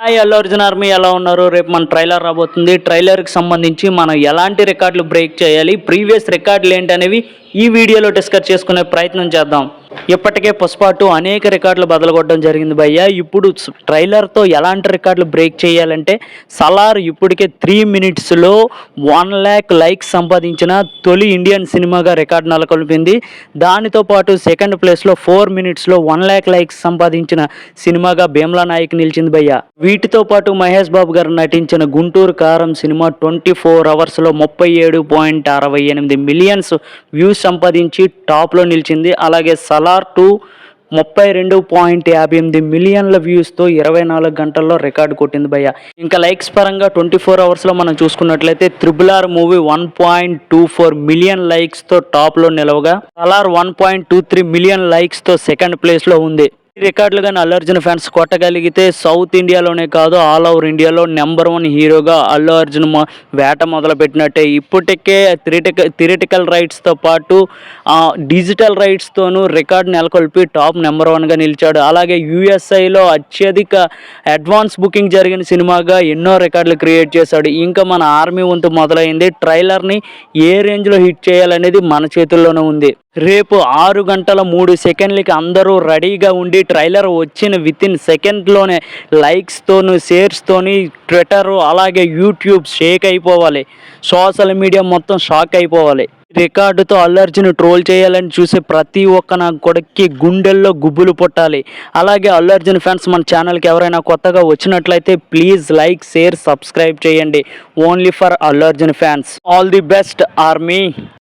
Hi Allu Arjun army ఎలా ఉన్నారు? రేపు మన ట్రైలర్ రాబోతుంది. ట్రైలర్కి సంబంధించి మనం ఎలాంటి రికార్డులు బ్రేక్ చేయాలి ప్రీవియస్ రికార్డులు ఏంటనేవి ఈ వీడియోలో డిస్కస్ చేసుకునే ప్రయత్నం చేద్దాం. ఇప్పటికే పుష్ప టూ అనేక రికార్డులు బదలగొట్టడం జరిగింది భయ్య. ఇప్పుడు ట్రైలర్తో ఎలాంటి రికార్డులు బ్రేక్ చేయాలంటే సలార్ ఇప్పటికే త్రీ మినిట్స్లో వన్ ల్యాక్ లైక్స్ సంపాదించిన తొలి ఇండియన్ సినిమాగా రికార్డు నెలకొల్పింది. దానితో పాటు సెకండ్ ప్లేస్లో ఫోర్ మినిట్స్లో వన్ ల్యాక్ లైక్స్ సంపాదించిన సినిమాగా భీమ్లా నాయక్ నిలిచింది భయ్య. వీటితో పాటు మహేష్ బాబు గారు నటించిన గుంటూరు కారం సినిమా ట్వంటీ ఫోర్ అవర్స్లో ముప్పై ఏడు పాయింట్ అరవై ఎనిమిది మిలియన్స్ వ్యూస్ సంపాదించి టాప్లో నిలిచింది. అలాగే సలార్ టూ ముప్పై రెండు పాయింట్ యాభై ఎనిమిది మిలియన్ల వ్యూస్తో ఇరవై నాలుగు గంటల్లో రికార్డు కొట్టింది భయ్య. ఇంకా లైక్స్ పరంగా ట్వంటీ ఫోర్ అవర్స్లో మనం చూసుకున్నట్లయితే triple R movie one point two four million లైక్స్తో టాప్లో నిలవగా. Salaar one point two three million లైక్స్తో second ప్లేస్లో ఉంది. రికార్డులు కానీ అల్లు అర్జున్ ఫ్యాన్స్ కొట్టగలిగితే సౌత్ ఇండియాలోనే కాదు ఆల్ ఓవర్ ఇండియాలో నెంబర్ వన్ హీరోగా అల్లు అర్జున్ వేట మొదలు పెట్టినట్టే ఇప్పటికే థిరిటికల్ థిరిటికల్ రైట్స్తో పాటు డిజిటల్ రైట్స్తోనూ రికార్డు నెలకొల్పి టాప్ నెంబర్ వన్గా నిలిచాడు. అలాగే యూఎస్ఐలో అత్యధిక అడ్వాన్స్ బుకింగ్ జరిగిన సినిమాగా ఎన్నో రికార్డులు క్రియేట్ చేశాడు. ఇంకా మన ఆర్మీ వంతు మొదలైంది. ట్రైలర్ని ఏ రేంజ్లో హిట్ చేయాలనేది మన చేతుల్లోనే ఉంది. రేపు ఆరు గంటల మూడు సెకండ్లకి అందరూ రెడీగా ఉండి ట్రైలర్ వచ్చిన విత్ ఇన్ సెకండ్లోనే లైక్స్తోను షేర్స్తోని ట్విట్టర్ అలాగే యూట్యూబ్ షేక్ అయిపోవాలి. సోషల్ మీడియా మొత్తం షాక్ అయిపోవాలి. రికార్డుతో అల్లర్జున్ ట్రోల్ చేయాలని చూసే ప్రతి ఒక్క నా కొడుక్కి గుండెల్లో గుబ్బులు పుట్టాలి. అలాగే అల్లర్జున్ ఫ్యాన్స్ మన ఛానల్కి ఎవరైనా కొత్తగా వచ్చినట్లయితే ప్లీజ్ లైక్ షేర్ సబ్స్క్రైబ్ చేయండి. Only for Allu Arjun fans. All the best army.